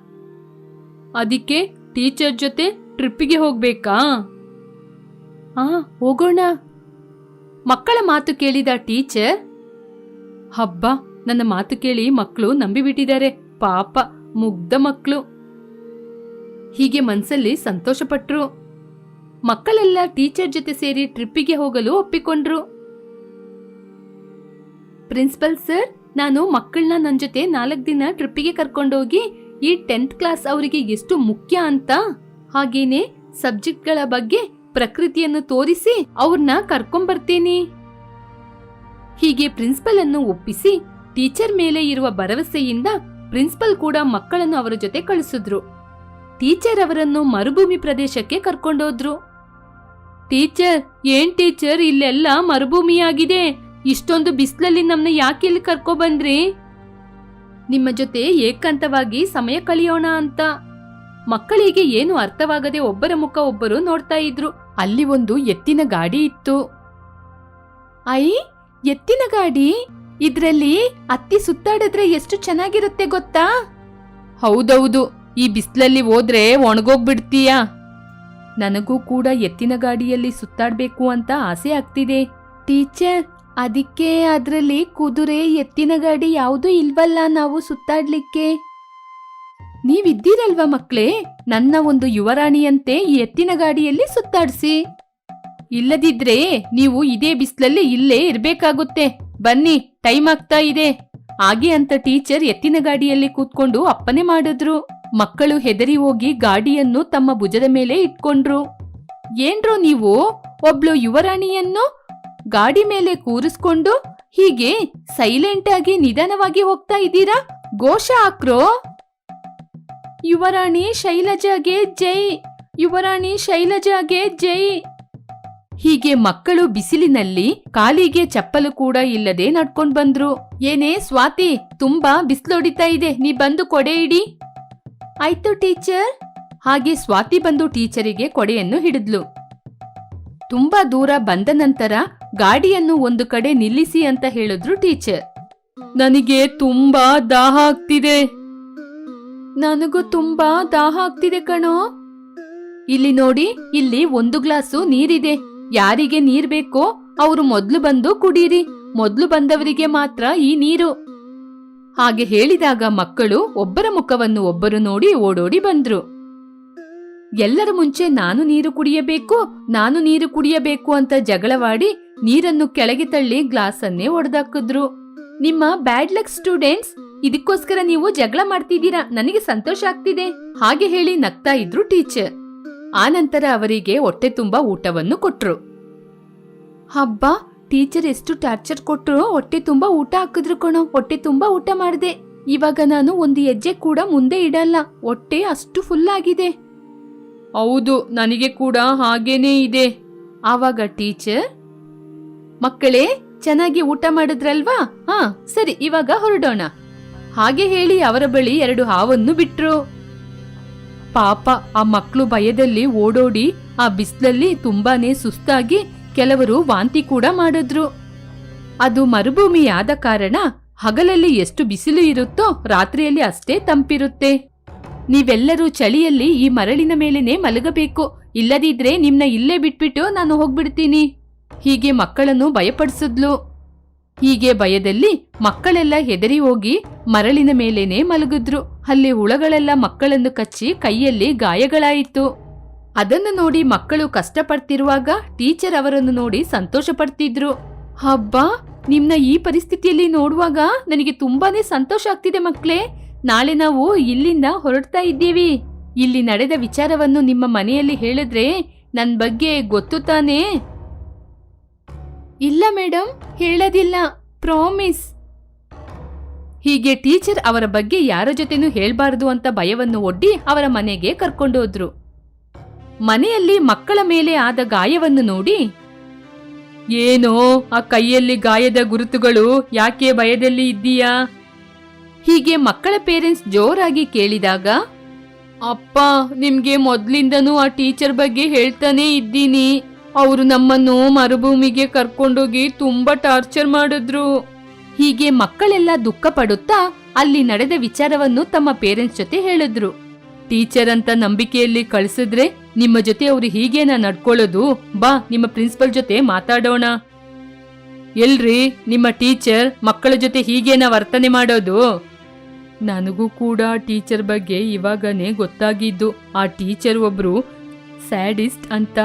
ಅದಕ್ಕೆ ಟೀಚರ್ ಜೊತೆ ಟ್ರಿಪ್ಪಿಗೆ ಹೋಗ್ಬೇಕಾ? ಆ, ಹೋಗೋಣ. ಮಕ್ಕಳ ಮಾತು ಕೇಳಿದ ಟೀಚರ್, ಹಬ್ಬ, ನನ್ನ ಮಾತು ಕೇಳಿ ಮಕ್ಕಳು ನಂಬಿಬಿಟ್ಟಿದ್ದಾರೆ. ಪಾಪ, ಮುಗ್ಧ ಮಕ್ಕಳು ಹೀಗೆ ಮನ್ಸಲ್ಲಿ ಸಂತೋಷಪಟ್ರು. ಮಕ್ಕಳೆಲ್ಲ ಟೀಚರ್ ಜೊತೆ ಸೇರಿ ಟ್ರಿಪ್ಪಿಗೆ ಹೋಗಲು ಒಪ್ಪಿಕೊಂಡ್ರು. ಪ್ರಿನ್ಸಿಪಲ್ ಸರ್, ನಾನು ಮಕ್ಕಳನ್ನ ನನ್ನ ಜೊತೆ ನಾಲ್ಕು ದಿನ ಟ್ರಿಪ್ಪಿಗೆ ಕರ್ಕೊಂಡೋಗಿ ಈ ಟೆಂತ್ ಕ್ಲಾಸ್ ಅವರಿಗೆ ಎಷ್ಟು ಮುಖ್ಯ ಅಂತ? ಹಾಗೇನೆ ಸಬ್ಜೆಕ್ಟ್ಗಳ ಬಗ್ಗೆ ಪ್ರಕೃತಿಯನ್ನು ತೋರಿಸಿ ಅವ್ರನ್ನ ಕರ್ಕೊಂಬರ್ತೀನಿ. ಹೀಗೆ ಪ್ರಿನ್ಸಿಪಲ್ ಅನ್ನು ಒಪ್ಪಿಸಿ ಟೀಚರ್ ಮೇಲೆ ಇರುವ ಭರವಸೆಯಿಂದ ಪ್ರಿನ್ಸಿಪಲ್ ಕೂಡ ಮಕ್ಕಳನ್ನು ಅವರ ಜೊತೆ ಕಳಿಸಿದ್ರು. ಟೀಚರ್ ಅವರನ್ನು ಮರುಭೂಮಿ ಪ್ರದೇಶಕ್ಕೆ ಕರ್ಕೊಂಡೋದ್ರು. ಟೀಚರ್, ಏನ್ ಟೀಚರ್, ಇಲ್ಲೆಲ್ಲ ಮರುಭೂಮಿಯಾಗಿದೆ. ಇಷ್ಟೊಂದು ಬಿಸಿಲಲ್ಲಿ ನಮ್ನ ಯಾಕೆ ಇಲ್ಲಿ ಕರ್ಕೊ ಬಂದ್ರಿ? ನಿಮ್ಮ ಜೊತೆ ಏಕಾಂತವಾಗಿ ಸಮಯ ಕಳೆಯೋಣ ಅಂತ. ಮಕ್ಕಳಿಗೆ ಏನು ಅರ್ಥವಾಗದೆ ಒಬ್ಬರ ಮುಖ ಒಬ್ಬರು ನೋಡ್ತಾ ಇದ್ರು. ಅಲ್ಲಿ ಒಂದು ಎತ್ತಿನ ಗಾಡಿ ಇತ್ತು. ಐ ಎತ್ತಿನ ಗಾಡಿ? ಇದ್ರಲ್ಲಿ ಅತ್ತಿ ಸುತ್ತಾಡಿದ್ರೆ ಎಷ್ಟು ಚೆನ್ನಾಗಿರುತ್ತೆ ಗೊತ್ತಾ? ಹೌದೌದು ಈ ಬಿಸ್ಲಲ್ಲಿ ಹೋದ್ರೆ ಒಣಗೋಗ್ಬಿಡ್ತೀಯ? ನನಗೂ ಕೂಡ ಎತ್ತಿನ ಗಾಡಿಯಲ್ಲಿ ಸುತ್ತಾಡ್ಬೇಕು ಅಂತ ಆಸೆ ಆಗ್ತಿದೆ. ಟೀಚರ್ ಅದಕ್ಕೆ ಅದರಲ್ಲಿ ಕುದುರೆ ಎತ್ತಿನ ಗಾಡಿ ಯಾವುದೂ ಇಲ್ವಲ್ಲ ನಾವು ಸುತ್ತಾಡ್ಲಿಕ್ಕೆ? ನೀವಿದ್ದೀರಲ್ವಾ ಮಕ್ಳೇ ನನ್ನ ಒಂದು ಯುವರಾಣಿಯಂತೆ ಈ ಎತ್ತಿನ ಗಾಡಿಯಲ್ಲಿ ಸುತ್ತಾಡಿಸಿ. ಇಲ್ಲದಿದ್ರೆ ನೀವು ಇದೇ ಬಿಸಿಲಲ್ಲಿ ಇಲ್ಲೇ ಇರ್ಬೇಕಾಗುತ್ತೆ. ಬನ್ನಿ, ಟೈಮ್ ಆಗ್ತಾ ಇದೆ. ಹಾಗೆ ಅಂತ ಟೀಚರ್ ಎತ್ತಿನ ಗಾಡಿಯಲ್ಲಿ ಕೂತ್ಕೊಂಡು ಅಪ್ಪನೆ ಮಾಡಿದ್ರು. ಮಕ್ಕಳು ಹೆದರಿ ಹೋಗಿ ಗಾಡಿಯನ್ನು ತಮ್ಮ ಭುಜದ ಮೇಲೆ ಇಟ್ಕೊಂಡ್ರು. ಏನ್ರೋ ನೀವು? ಒಬ್ಳು ಯುವರಾಣಿಯನ್ನು ಗಾಡಿ ಮೇಲೆ ಕೂರಿಸ್ಕೊಂಡು ಹೀಗೆ ಸೈಲೆಂಟ್ ಆಗಿ ನಿಧಾನವಾಗಿ ಹೋಗ್ತಾ ಇದ್ದೀರಾ? ಘೋಷ ಹಾಕ್ರೋ? ಯುವರಾಣಿ ಶೈಲಜಾಗೆ ಜೈ, ಯುವರಾಣಿ ಶೈಲಜಾಗೆ ಜೈ. ಹೀಗೆ ಮಕ್ಕಳು ಬಿಸಿಲಿನಲ್ಲಿ ಕಾಲಿಗೆ ಚಪ್ಪಲು ಕೂಡ ಇಲ್ಲದೆ ನಡ್ಕೊಂಡ್ ಬಂದ್ರು. ಏನೇ ಸ್ವಾತಿ, ತುಂಬಾ ಬಿಸಿಲೊಡಿತಾ ಇದೆ, ನೀ ಬಂದು ಕೊಡೆ ಇಡಿ. ಆಯ್ತು ಟೀಚರ್. ಹಾಗೆ ಸ್ವಾತಿ ಬಂದು ಟೀಚರಿಗೆ ಕೊಡೆಯನ್ನು ಹಿಡಿದ್ಲು. ತುಂಬಾ ದೂರ ಬಂದ ನಂತರ ಗಾಡಿಯನ್ನು ಒಂದು ಕಡೆ ನಿಲ್ಲಿಸಿ ಅಂತ ಹೇಳಿದ್ರು ಟೀಚರ್. ನನಗೆ ತುಂಬಾ ದಾಹ ಆಗ್ತಿದೆ. ನನಗೂ ತುಂಬಾ ದಾಹ ಆಗ್ತಿದೆ ಕಣೋ. ಇಲ್ಲಿ ನೋಡಿ, ಇಲ್ಲಿ ಒಂದು ಗ್ಲಾಸು ನೀರಿದೆ. ಯಾರಿಗೆ ನೀರ್ ಬೇಕೋ, ಅವರು ಮೊದ್ಲು ಬಂದು ಕುಡೀರಿ. ಮೊದ್ಲು ಬಂದವರಿಗೆ ಮಾತ್ರ ಈ ನೀರು. ಹಾಗೆ ಹೇಳಿದಾಗ ಮಕ್ಕಳು ಒಬ್ಬರ ಮುಖವನ್ನು ಒಬ್ಬರು ನೋಡಿ ಓಡೋಡಿ ಬಂದ್ರು. ಎಲ್ಲರ ಮುಂಚೆ ನಾನು ನೀರು ಕುಡಿಯಬೇಕು, ನಾನು ನೀರು ಕುಡಿಯಬೇಕು ಅಂತ ಜಗಳವಾಡಿ ನೀರನ್ನು ಕೆಳಗೆ ತಳ್ಳಿ ಗ್ಲಾಸನ್ನೇ ಒಡೆದಾಕಿದ್ರು. ನಿಮ್ಮ ಬ್ಯಾಡ್ ಲಕ್ ಸ್ಟೂಡೆಂಟ್ಸ್ ಇದಕ್ಕೋಸ್ಕರ ನೀವು ಜಗಳ ಮಾಡ್ತಿದ್ದೀರಾ? ನನಗೆ ಸಂತೋಷ ಆಗ್ತಿದೆ. ಹಾಗೆ ಹೇಳಿ ನಗ್ತಾ ಇದ್ರು ಟೀಚರ್. ಆನಂತರ ಅವರಿಗೆ ಹೊಟ್ಟೆ ತುಂಬಾ ಊಟವನ್ನು ಕೊಟ್ರು. ಹಬ್ಬ, ಟೀಚರ್ ಎಷ್ಟು ಟಾರ್ಚರ್ ಕೊಟ್ರು, ಹೊಟ್ಟೆ ತುಂಬಾ ಊಟ ಹಾಕಿದ್ರು ಕಣೋ. ಹೊಟ್ಟೆ ತುಂಬಾ ಊಟ ಮಾಡಿದೆ. ಇವಾಗ ನಾನು ಒಂದು ಹೆಜ್ಜೆ ಕೂಡ ಮುಂದೆ ಇಡಲ್ಲ. ಹೊಟ್ಟೆ ಅಷ್ಟು ಫುಲ್ ಆಗಿದೆ. ಹೌದು, ನನಗೆ ಕೂಡ ಹಾಗೇನೇ ಇದೆ. ಆವಾಗ ಟೀಚರ್, ಮಕ್ಕಳೇ, ಚೆನ್ನಾಗಿ ಊಟ ಮಾಡಿದ್ರಲ್ವಾ? ಹಾ, ಸರಿ, ಇವಾಗ ಹೊರಡೋಣ. ಹಾಗೆ ಹೇಳಿ ಅವರ ಬಳಿ ಎರಡು ಹಾವನ್ನು ಬಿಟ್ರು. ಪಾಪ, ಆ ಮಕ್ಕಳು ಭಯದಲ್ಲಿ ಓಡೋಡಿ ಆ ಬಿಸಿಲಲ್ಲಿ ತುಂಬಾನೇ ಸುಸ್ತಾಗಿ ಕೆಲವರು ವಾಂತಿ ಕೂಡ ಮಾಡಿದ್ರು. ಅದು ಮರುಭೂಮಿಯಾದ ಕಾರಣ ಹಗಲಲ್ಲಿ ಎಷ್ಟು ಬಿಸಿಲು ಇರುತ್ತೋ ರಾತ್ರಿಯಲ್ಲಿ ಅಷ್ಟೇ ತಂಪಿರುತ್ತೆ. ನೀವೆಲ್ಲರೂ ಚಳಿಯಲ್ಲಿ ಈ ಮರಳಿನ ಮೇಲೆನೇ ಮಲಗಬೇಕು. ಇಲ್ಲದಿದ್ರೆ ನಿಮ್ನ ಇಲ್ಲೇ ಬಿಟ್ಬಿಟ್ಟು ನಾನು ಹೋಗ್ಬಿಡ್ತೀನಿ. ಹೀಗೆ ಮಕ್ಕಳನ್ನು ಭಯಪಡಿಸಿದ್ಲು. ಹೀಗೆ ಭಯದಲ್ಲಿ ಮಕ್ಕಳೆಲ್ಲ ಹೆದರಿ ಹೋಗಿ ಮರಳಿನ ಮೇಲೇನೆ ಮಲಗಿದ್ರು. ಅಲ್ಲಿ ಹುಳಗಳೆಲ್ಲ ಮಕ್ಕಳನ್ನು ಕಚ್ಚಿ ಕೈಯಲ್ಲಿ ಗಾಯಗಳಾಯಿತು. ಅದನ್ನು ನೋಡಿ ಮಕ್ಕಳು ಕಷ್ಟಪಡ್ತಿರುವಾಗ ಟೀಚರ್ ಅವರನ್ನು ನೋಡಿ ಸಂತೋಷ ಪಡ್ತಿದ್ರು ಹಬ್ಬ, ನಿಮ್ನ ಈ ಪರಿಸ್ಥಿತಿಯಲ್ಲಿ ನೋಡುವಾಗ ನನಗೆ ತುಂಬಾನೇ ಸಂತೋಷ ಆಗ್ತಿದೆ ಮಕ್ಕಳೇ. ನಾಳೆ ನಾವು ಇಲ್ಲಿಂದ ಹೊರಡ್ತಾ ಇದ್ದೀವಿ. ಇಲ್ಲಿ ನಡೆದ ವಿಚಾರವನ್ನು ನಿಮ್ಮ ಮನೆಯಲ್ಲಿ ಹೇಳಿದ್ರೆ ನನ್ ಬಗ್ಗೆ ಗೊತ್ತು ತಾನೇ? ಇಲ್ಲ ಮೇಡಮ್ ಹೇಳೋದಿಲ್ಲ, ಪ್ರಾಮಿಸ್. ಹೀಗೆ ಟೀಚರ್ ಅವರ ಬಗ್ಗೆ ಯಾರ ಜೊತೆನೂ ಹೇಳಬಾರದು ಅಂತ ಭಯವನ್ನು ಒಡ್ಡಿ ಅವರ ಮನೆಗೆ ಕರ್ಕೊಂಡೋದ್ರು ಮನೆಯಲ್ಲಿ ಮಕ್ಕಳ ಮೇಲೆ ಆದ ಗಾಯವನ್ನು ನೋಡಿ, ಏನೋ ಆ ಕೈಯಲ್ಲಿ ಗಾಯದ ಗುರುತುಗಳು ಯಾಕೆ ಭಯದಲ್ಲಿ ಇದ್ದೀಯಾ? ಹೀಗೆ ಮಕ್ಕಳ ಪೇರೆಂಟ್ಸ್ ಜೋರಾಗಿ ಕೇಳಿದಾಗ, ಅಪ್ಪ, ನಿಮ್ಗೆ ಮೊದ್ಲಿಂದನೂ ಆ ಟೀಚರ್ ಬಗ್ಗೆ ಹೇಳ್ತಾನೆ ಇದ್ದೀನಿ. ಅವರು ನಮ್ಮನ್ನು ಮರುಭೂಮಿಗೆ ಕರ್ಕೊಂಡೋಗಿ ತುಂಬಾ ಟಾರ್ಚರ್ ಮಾಡಿದ್ರು. ಹೀಗೆ ಮಕ್ಕಳೆಲ್ಲ ದುಃಖ ಪಡುತ್ತಾ ಅಲ್ಲಿ ನಡೆದ ವಿಚಾರವನ್ನು ತಮ್ಮ ಪೇರೆಂಟ್ಸ್ ಜೊತೆ ಹೇಳಿದ್ರು. ಟೀಚರ್ ಅಂತ ನಂಬಿಕೆಯಲ್ಲಿ ಕಳಿಸಿದ್ರೆ ನಿಮ್ಮ ಜೊತೆ ಅವ್ರು ಹೀಗೇನ ನಡ್ಕೊಳ್ಳೋದು? ಬಾ, ನಿಮ್ಮ ಪ್ರಿನ್ಸಿಪಲ್ ಜೊತೆ ಮಾತಾಡೋಣ. ಎಲ್ರಿ, ನಿಮ್ಮ ಟೀಚರ್ ಮಕ್ಕಳ ಜೊತೆ ಹೀಗೇನ ವರ್ತನೆ ಮಾಡೋದು? ನನಗೂ ಕೂಡ ಟೀಚರ್ ಬಗ್ಗೆ ಇವಾಗನೇ ಗೊತ್ತಾಗಿದ್ದು, ಆ ಟೀಚರ್ ಒಬ್ರು ಸ್ಯಾಡಿಸ್ಟ್ ಅಂತ.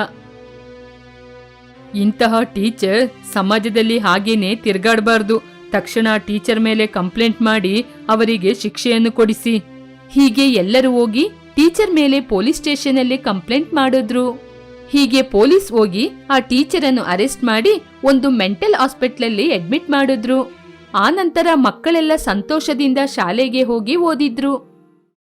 ಇಂತಹ ಟೀಚರ್ ಸಮಾಜದಲ್ಲಿ ಹಾಗೇನೆ ತಿರ್ಗಾಡಬಾರ್ದು. ತಕ್ಷಣ ಟೀಚರ್ ಮೇಲೆ ಕಂಪ್ಲೇಂಟ್ ಮಾಡಿ ಅವರಿಗೆ ಶಿಕ್ಷೆಯನ್ನು ಕೊಡಿಸಿ. ಹೀಗೆ ಎಲ್ಲರೂ ಹೋಗಿ ಟೀಚರ್ ಮೇಲೆ ಪೊಲೀಸ್ ಸ್ಟೇಷನಲ್ಲಿ ಕಂಪ್ಲೇಂಟ್ ಮಾಡಿದ್ರು. ಹೀಗೆ ಪೊಲೀಸ್ ಹೋಗಿ ಆ ಟೀಚರ್ ಅನ್ನು ಅರೆಸ್ಟ್ ಮಾಡಿ ಒಂದು ಮೆಂಟಲ್ ಹಾಸ್ಪಿಟ್ಲಲ್ಲಿ ಅಡ್ಮಿಟ್ ಮಾಡಿದ್ರು. ಆ ನಂತರ ಮಕ್ಕಳೆಲ್ಲ ಸಂತೋಷದಿಂದ ಶಾಲೆಗೆ ಹೋಗಿ ಓದಿದ್ರು.